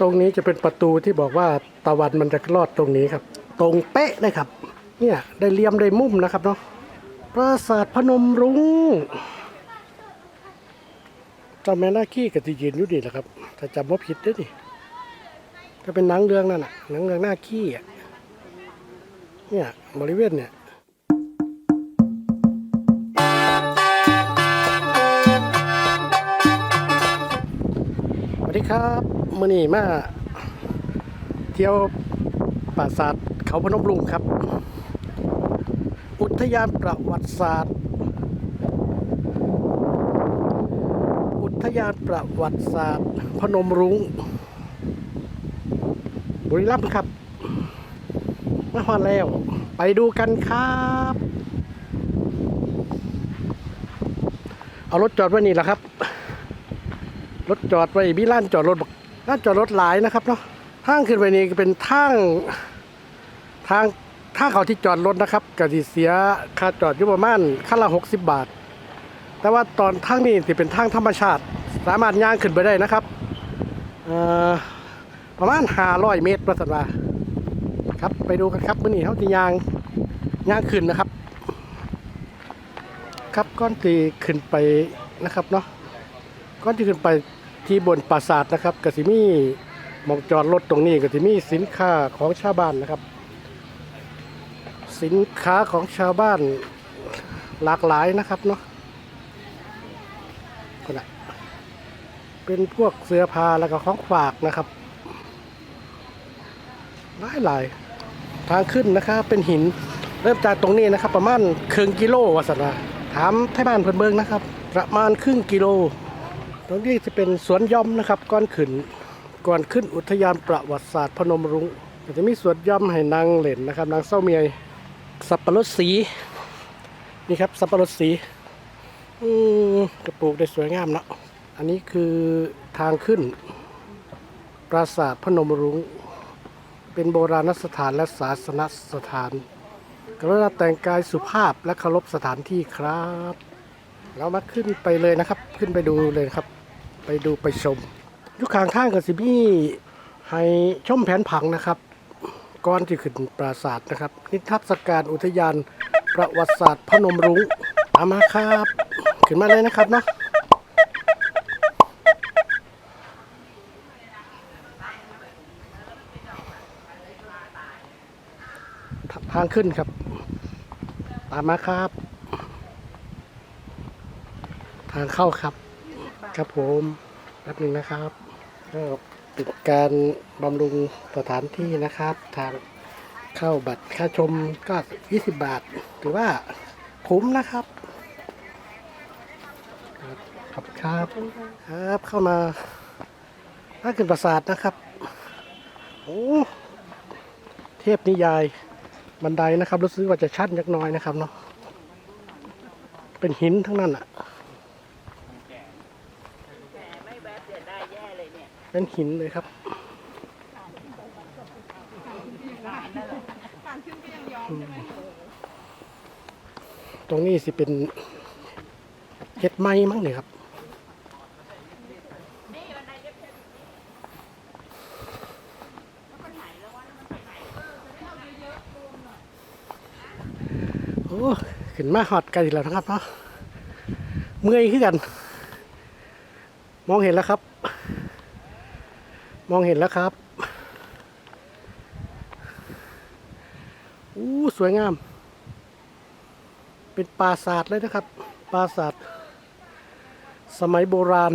ตรงนี้จะเป็นประตูที่บอกว่าตะวันมันจะลอดตรงนี้ครับ ตรงเป๊ะเลยครับ เนี่ยได้เลี่ยมได้มุมนะครับเนาะปราสาทพนมรุ้งจ้าแม่นาขี้กับที่ยืนอยู่ดีแหละครับถ้าจำว่าผิดด้วยนี่ถ้าเป็นหนังเรื่องนั่นน่ะหนังเรื่องหน้าขี้อะเนี่ยบริเวณเนี่ย ดีครับมื่อนี้มาเที่ยวปราสาทเขาพนมรุงครับ อุทยานประวัติศาสตร์ อุทยานประวัติศาสตร์ พนมรุงบุรีรัมย์ครับมาฮอแล้ว ไปดูกันครับ เอารถจอดไว้นี่แหละครับ รถจอดไว้มีร้านจอดรถบร้านจอดรถหลายนะครับเนาะทางขึ้นไปนี่เป็นทางทางทางเขาที่จอดรถนะครับก็สิเสียค่าจอดอยู่ประมาณคันละ60บาท แต่ว่าตอนทางนี้สิเป็นทางธรรมชาติ สามารถย่างขึ้นไปได้นะครับประมาณ500เมตรประสันว่าครับไปดูกันครับมื่อนี้เขาจะย่างย่างขึ้นนะครับ ครับก้อนตีขึ้นไปนะครับเนาะก่อนที่ขึ้นไป ที่บนปราสาทนะครับกสิมีมองจอดรถตรงนี้กสิมีสินค้าของชาวบ้านนะครับ สินค้าของชาวบ้านหลากหลายนะครับเนาะก็นะเป็นพวกเสื้อผ้าแล้วก็ของฝากนะครับหลายหลายทางขึ้นนะครับเป็นหินเริ่มจากตรงนี้นะครับ ประมาณครึ่งกิโลวาสนาถามไทยบ้านเพิ่นเบิงนะครับ ประมาณครึ่งกิโล ตรงนี้จะเป็นสวนย่อมนะครับก่อนขึ้นก่อนขึ้นอุทยานประวัติศาสตร์พนมรุ้งจะมีสวนย่อมให้นางเล่นนะครับนางเศร้าเมียสับปะรดสีนี่ครับสับปะรดสีอืมกระปลูกได้สวยงามเนาะอันนี้คือทางขึ้น ปราสาทพนมรุ้ง เป็นโบราณสถานและศาสนสถานกรุณาแต่งกายสุภาพและเคารพสถานที่ครับ เรามาขึ้นไปเลยนะครับ ขึ้นไปดูเลยครับ ไปดูไปชมยุคข้างข้างกับสิบี้ให้ชมแผนผังนะครับก่อนที่ขึ้นปราสาทนะครับ นิทรรศการอุทยานประวัติศาสตร์พนมรุ้งตามมาครับ ขึ้นมาเลยนะครับเนาะทางขึ้นครับ ตามมาครับ ทางเข้าครับ ครับผมแป๊บหนึ่งนะครับก็เป็นการบำรุงสถานที่นะครับ ทางเข้าบัตรค่าชมก็ 20 บาทถือว่าคุ้มนะครับครับขอบคุณครับครับเข้ามาถ้าขึ้นปราสาทนะครับโอ้เทพนิยายบันไดนะครับรู้สึกว่าจะชัดยักหน้อยนะครับเนาะเป็นหินทั้งนั้นอะ ไม่แวบเดี๋ยวได้แย่เลยเนี่นหินเลยครับตรงนี้สิเป็นเห็ดไม้มั้งเนี่ยครับโอ้ขึ้นมาหอดไกลแล้วนะครับเนาะเมื่อยขึ้นกัน มองเห็นแล้วครับ มองเห็นแล้วครับอู้สวยงาม เป็นปราสาทเลยนะครับ ปราสาท สมัยโบราณ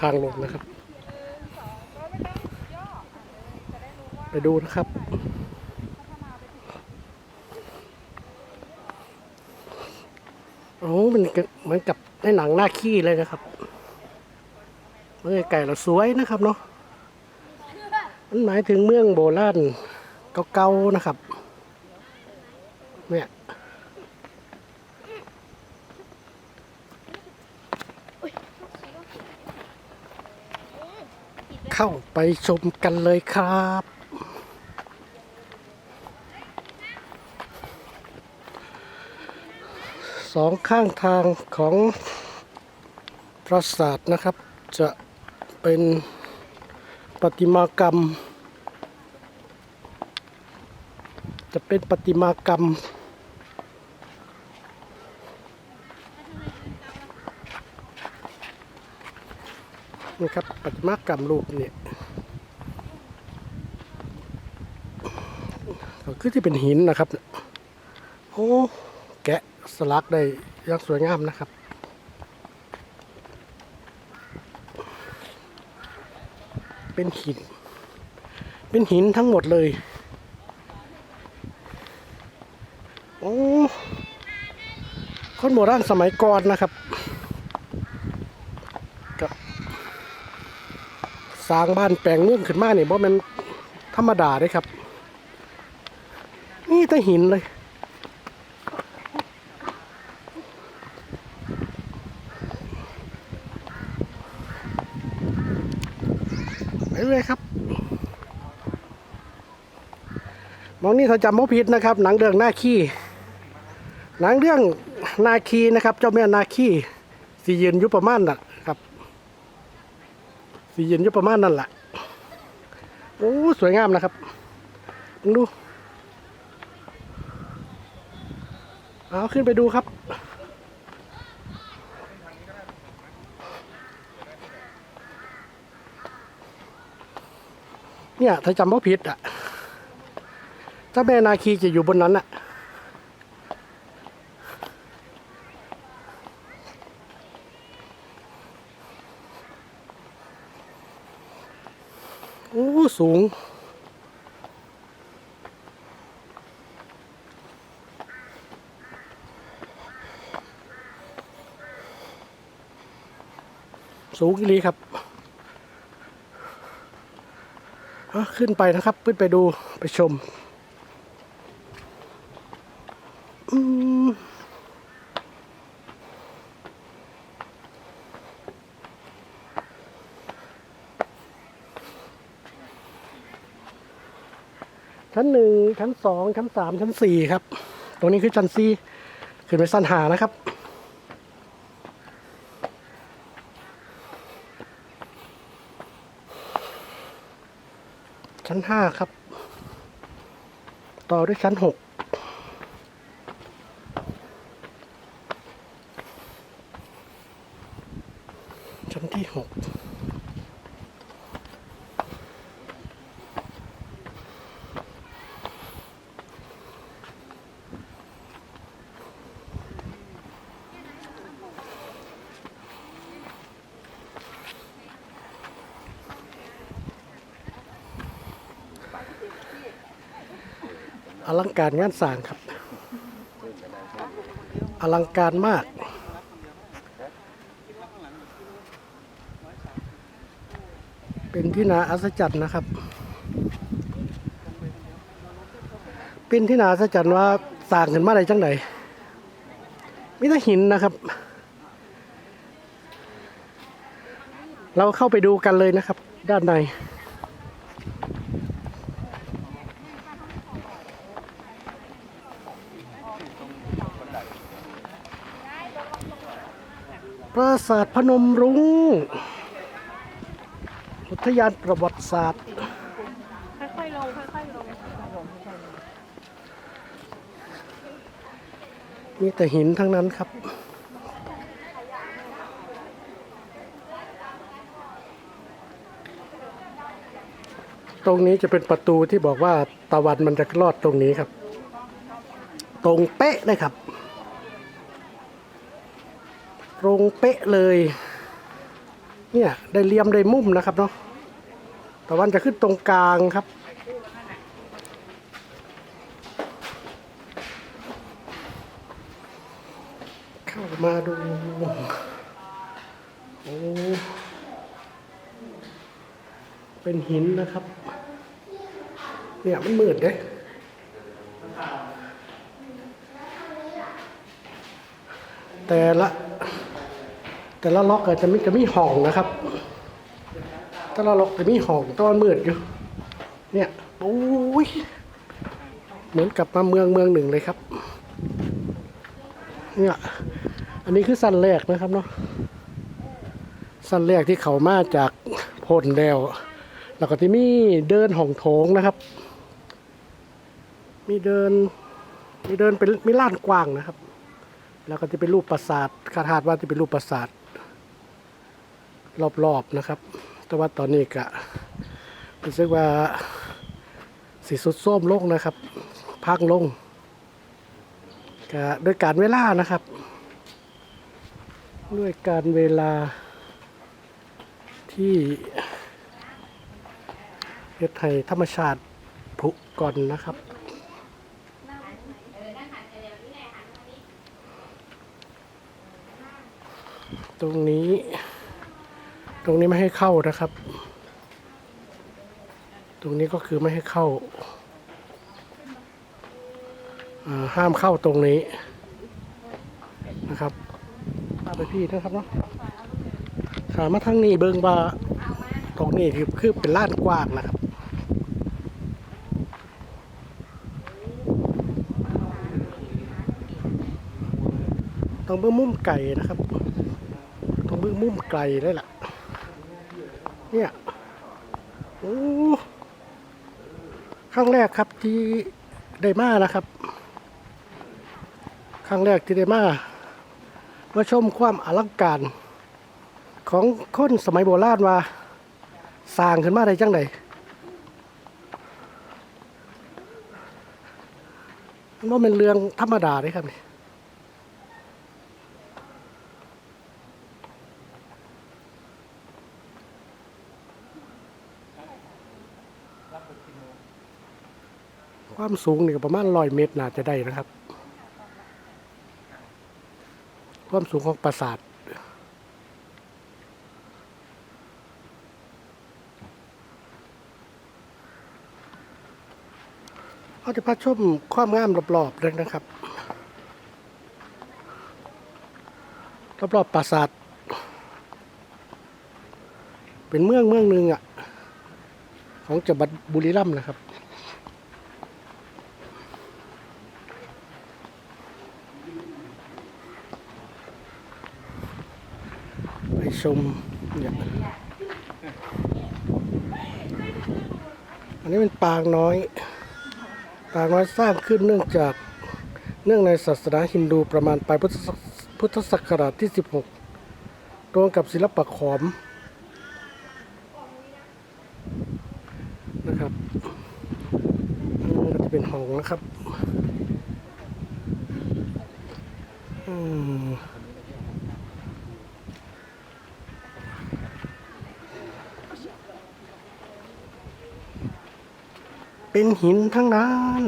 ทางลงนะครับ ไปดูนะครับโอ้มันเหมือนกับในหนังหน้าขี้เลยนะครับเมื่อไก่เราสวยนะครับเนาะมันหมายถึงเมืองโบราณเก่าๆนะครับ เนี่ย เข้าไปชมกันเลยครับ สองข้างทางของปราสาทนะครับ จะเป็นประติมากรรม จะเป็นประติมากรรม นี่ครับประติมากรรมรูปเนี่ยก็คือที่เป็นหินนะครับ โอ้แกะสลักได้อยังสวยงามนะครับเป็นหิน เป็นหินทั้งหมดเลย โอ้ คนโบราณสมัยก่อนนะครับ สร้างบ้านแปลงเมืองขึ้นมาเนี่ยเพราะมันธรรมดาเลยครับ นี่แต่หินเลย ไปเลยครับมองนี่ถ้าจำไม่ผิดนะครับ หนังเรื่องหน้าขี้หนังเรื่องนาคีนะครับ เจ้าแม่นาคีสียืนอยุประมาณนั่น ครับสียืนอยุประมาณนั่นแหละโอ้สวยงามนะครับลองดูเอาขึ้นไปดูครับเนี่ยถ้าจำไม่ผิดอะเจ้าแม่นาคีจะอยู่บนนั้นอะ โอ้ สูง สูงอีลีครับ ขึ้นไปนะครับ ขึ้นไปดูไปชม อืมชั้นหนึ่ง ชั้นสองชั้นสามชั้นสี่ครับ ตรงนี้คือชั้นสี่ขึ้นไปสั้นหานะครับ ชั้นห้าครับ ต่อด้วยชั้นหกชั้นที่หก อลังการงานสร้างครับ อลังการมาก เป็นที่นาอัศจรรย์นะครับ เป็นที่นาอัศจรรย์ว่าสร้างขึ้นมาได้จังไหนมีแต่หินนะครับ เราเข้าไปดูกันเลยนะครับ ด้านใน ปราสาทพนมรุง้ง อุทยานประวัติศาสตร์ ค่อยๆลงค่อยๆลงมีแต่หินทั้งนั้นครับ ตรงนี้จะเป็นประตูที่บอกว่าตะวันมันจะลอดตรงนี้ครับ ตรงเป๊ะเลยครับ ตรงเป๊ะเลย เนี่ยได้เลี่ยมได้มุมนะครับเนาะตะวันจะขึ้นตรงกลางครับ เข้ามาดู โอ้ เป็นหินนะครับ เนี่ยมันมืดเด้แต่ละ แต่ละล็อกจะไมีจะไมีห้องนะครับ แต่ละล็อกจะมีห้องตอนมืดอยู่ เนี่ยโอ้ยเหมือนกับมาเมืองเมืองหนึ่งเลยครับ เนี่ย อันนี้คือสั้นแรกนะครับเนาะ สั้นแรกที่เขามาจากพลแล้วแล้วก็ที่มีเดินห้องโถงนะครับ มีเดิน มีเดินเป็นมีลานกว้างนะครับ แล้วก็จะเป็นรูปปราสาทคาดว่าจะเป็นรูปปราสาท รอบๆนะครับ แต่ว่าตอนนี้ก็รู้สึกว่าสีสุดส้มลงนะครับ พักลงก็ด้วยการเวลานะครับ ด้วยการเวลาที่เฮ็ดให้ธรรมชาติผุก่อนนะครับตรงนี้ รงนี้ไม่ให้เข้านะครับ ตรงนี้ก็คือไม่ให้เข้า ห้ามเข้าตรงนี้นะครับพาไปพี่นะครับเนาะขามาทางนี้เบิงว่าตรงนี้คือคือเป็นลานกว้างนะครับต้องเบิ่งมุมไก่นะครับ ต้องเบิ่งมุมไกลได้ล่ะ เนี่ยโอ้ครั้งแรกครับที่ได้มานะครับ ครั้งแรกที่ได้มามาชมความอลังการของคนสมัยโบราณว่าสร้างขึ้นมาได้จังไดมันเป็นเรื่องธรรมดาเลยครับนี่ ความสูงนี่ก็ประมาณร้อยเมตรน่าจะได้นะครับ ความสูงของปราสาทเขาจะพาชมความงามรอบๆเลยนะครับ รอบๆปราสาท เป็นเมืองเมืองหนึ่งอะ ของจังหวัดบุรีรัมย์นะครับ ชมเนี่ยอันนี้เป็นปางน้อย ปางน้อยสร้างขึ้นเนื่องจากเนื่องในศาสนาฮินดูประมาณปลายพุทธศักราชที่ 16 ตรงกับศิลปะขอมนะครับอันนี้ก็จะเป็นห้องนะครับ เป็นหินทั้งนั้น